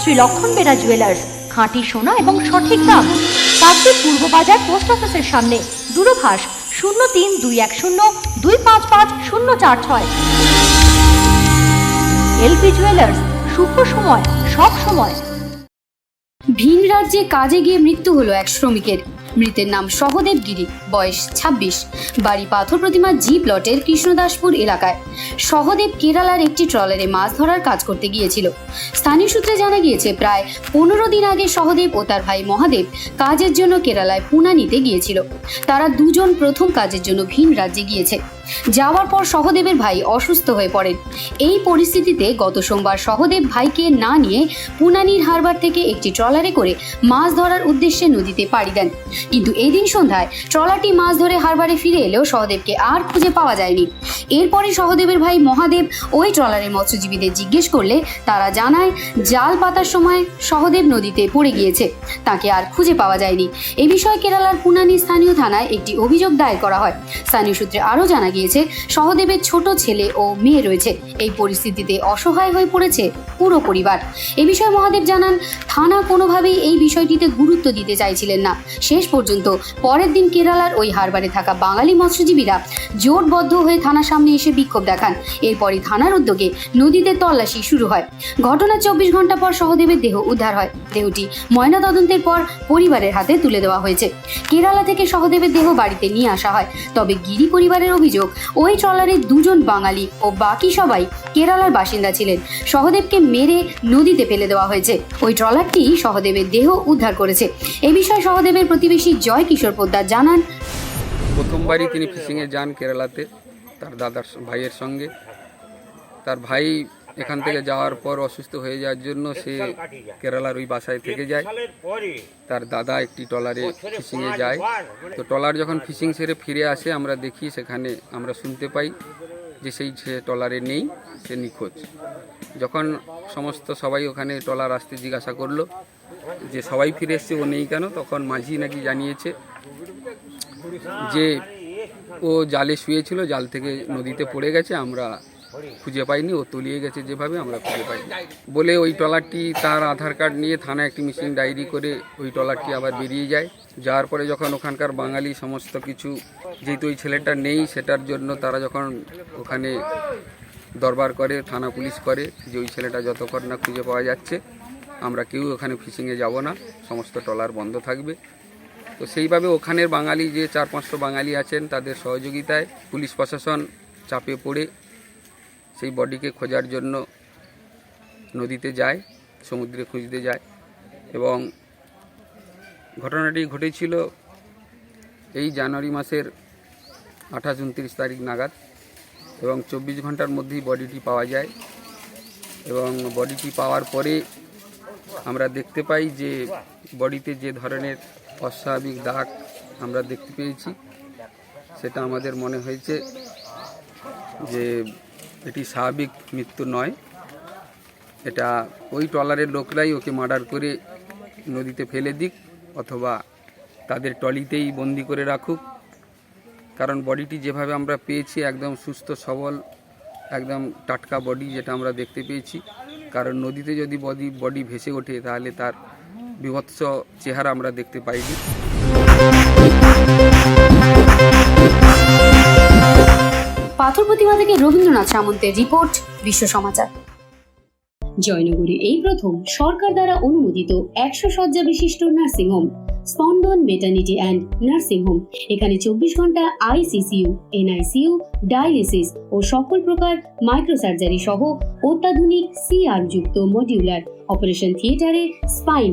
শ্রী লক্ষণ বেরা জুয়েলার্স খাঁটি সোনা এবং সঠিক দাম। কাকদ্বীপ পূর্ব বাজার পোস্ট অফিসের সামনে, দূরভাষ শূন্য তিন দুই এক শূন্য দুই পাঁচ পাঁচ শূন্য চার ছয়। এলপি জুয়েলার্স শুভ সময়, সব সময়। ভিন রাজ্যে কাজে গিয়ে মৃত্যু হলো এক শ্রমিকের। মৃতের নাম সহদেব গিরি বয়স ২৬ বাড়ি পাথর প্রতিমা জি প্লটের কৃষ্ণদাসপুর এলাকায়। সহদেব কেরালার একটি ট্রলারে মাছ ধরার কাজ করতে গিয়েছিল। স্থানীয় সূত্রে জানা গিয়েছে, প্রায় পনেরো দিন আগে সহদেব ও তার ভাই মহাদেব কাজের জন্য কেরালায় পুনা নিতে গিয়েছিল। তারা দুজন প্রথম কাজের জন্য ভিন রাজ্যে গিয়েছে। যাওয়ার পর সহদেবের ভাই অসুস্থ হয়ে পড়েন। এই পরিস্থিতিতে গত সোমবার সহদেব ভাইকে না নিয়ে পুনানির হারবার থেকে একটি ট্রলারে করে মাছ ধরার উদ্দেশ্যে নদীতে পাড়ি দেন। কিন্তু এদিন সন্ধ্যায় ট্রলারটি মাছ ধরে হারবারে ফিরে এলেও সহদেবকে আর খুঁজে পাওয়া যায়নি। এরপরে সহদেবের ভাই মহাদেব ওই ট্রলারের মৎস্যজীবীদের জিজ্ঞেস করলে তারা জানায়, জাল পাতার সময় সহদেব নদীতে পড়ে গিয়েছে, তাকে আর খুঁজে পাওয়া যায়নি। এ বিষয়ে কেরালার পুনানি স্থানীয় থানায় একটি অভিযোগ দায়ের করা হয়। স্থানীয় সূত্রে আরও জানা গিয়েছে। সহদেবের ছোট ছেলে ও মেয়ে রয়েছে। এই পরিস্থিতিতে অসহায় হয়ে পড়েছে পুরো পরিবার। এ বিষয়ে মহাদেব জানান, থানা কোনোভাবেই এই বিষয়টিতে গুরুত্ব দিতে চাইছিলেন না। শেষ পর্যন্ত পরের দিন কেরালার ওই হারবারে থাকা বাঙালি মৎস্যজীবীরা জোটবদ্ধ হয়ে থানার সামনে এসে বিক্ষোভ দেখান। এরপরই থানার উদ্যোগে নদীতে তল্লাশি শুরু হয়। ঘটনার চব্বিশ ঘণ্টা পর সহদেবের দেহ উদ্ধার হয়। দেহটি ময়নাতদন্তের পর পরিবারের হাতে তুলে দেওয়া হয়েছে। কেরালা থেকে সহদেবের দেহ বাড়িতে নিয়ে আসা হয়। তবে গিরি পরিবারের অভিযোগ ওই ট্রলারে দুজন বাঙালি ও বাকি সবাই কেরালার বাসিন্দা ছিলেন। সহদেবকে মেরে নদীতে ফেলে দেওয়া হয়েছে। ওই ট্রলারটি সহদেবের দেহ উদ্ধার করেছে। এ বিষয়ে সহদেবের প্রতিবেশী জয় কিশোর পোদ্দার জানান, প্রথমবারই তিনি ফিশিংয়ে যান কেরালাতে, তার দাদার ভাইয়ের সঙ্গে। তার ভাই এখান থেকে যাওয়ার পর অসুস্থ হয়ে যাওয়ার জন্য সে কেরালার ওই বাসায় থেকে যায়। তার দাদা একটি ট্রলারে ফিশিংয়ে যায়। তো ট্রলার যখন ফিশিং সেরে ফিরে আসে আমরা দেখি সেখানে আমরা শুনতে পাই যে সেই সে ট্রলারে নেই সে নিখোঁজ। যখন সমস্ত সবাই ওখানে ট্রলার আসতে জিজ্ঞাসা করল যে সবাই ফিরে এসছে ও নেই কেন? তখন মাঝি নাকি জানিয়েছে যে ও জালে শুয়েছিল জাল থেকে নদীতে পড়ে গেছে আমরা খুঁজে পাইনি, ও তলিয়ে গেছে যেভাবে, আমরা খুঁজে পাইনি। বলে ওই ট্রলারটি তার আধার কার্ড নিয়ে থানায় একটি মিসিং ডায়েরি করে ওই ট্রলারটি আবার বেরিয়ে যায়। যাওয়ার পরে যখন ওখানকার বাঙালি সমস্ত কিছু, যেহেতু ওই ছেলেটা নেই, সেটার জন্য তারা যখন ওখানে দরবার করে, থানা পুলিশ করে যে ওই ছেলেটা যতক্ষণ না খুঁজে পাওয়া যাচ্ছে, আমরা কেউ ওখানে ফিশিংয়ে যাব না, সমস্ত ট্রলার বন্ধ থাকবে। তো সেইভাবে ওখানের বাঙালি যে চার পাঁচশো বাঙালি আছেন, তাদের সহযোগিতায় পুলিশ প্রশাসন চাপে পড়ে সেই বডিকে খোঁজার জন্য নদীতে যায়, সমুদ্রে খুঁজতে যায় এবং ঘটনাটি ঘটেছিল এই জানুয়ারি মাসের আঠাশ উনত্রিশ তারিখ নাগাদ এবং চব্বিশ ঘণ্টার মধ্যেই বডিটি পাওয়া যায় এবং বডিটি পাওয়ার পরে আমরা দেখতে পাই যে বডিতে যে ধরনের অস্বাভাবিক দাগ আমরা দেখতে পেয়েছি, সেটা আমাদের মনে হয়েছে যে এটি স্বাভাবিক মৃত্যু নয়। এটা ওই ট্রলারের লোকরাই ওকে মার্ডার করে নদীতে ফেলে দিক অথবা তাদের টলিতেই বন্দি করে রাখুক। কারণ বডিটি যেভাবে আমরা পেয়েছি একদম সুস্থ, সবল, একদম টাটকা বডি যেটা আমরা দেখতে পেয়েছি। কারণ নদীতে যদি বডি বডি ভেসে ওঠে তাহলে তার বিভৎস চেহারা আমরা দেখতে পাইনি। প্রতিমা থেকে রবীন্দ্রনাথ সামন্তের রিপোর্ট, বিশ্ব সমাচার। জয়নগরে এই প্রথম সরকার দ্বারা অনুমোদিত একশো বিশিষ্ট স্পন্দন মেটার্নিটি অ্যান্ড এখানে চব্বিশ ঘণ্টা আইসিসিউ এনআইসিইউ ডায়ালিসিস ও সকল প্রকার মাইক্রোসার্জারি সহ অত্যাধুনিক সিআর যুক্ত মডিউলার অপারেশন থিয়েটারে স্পাইন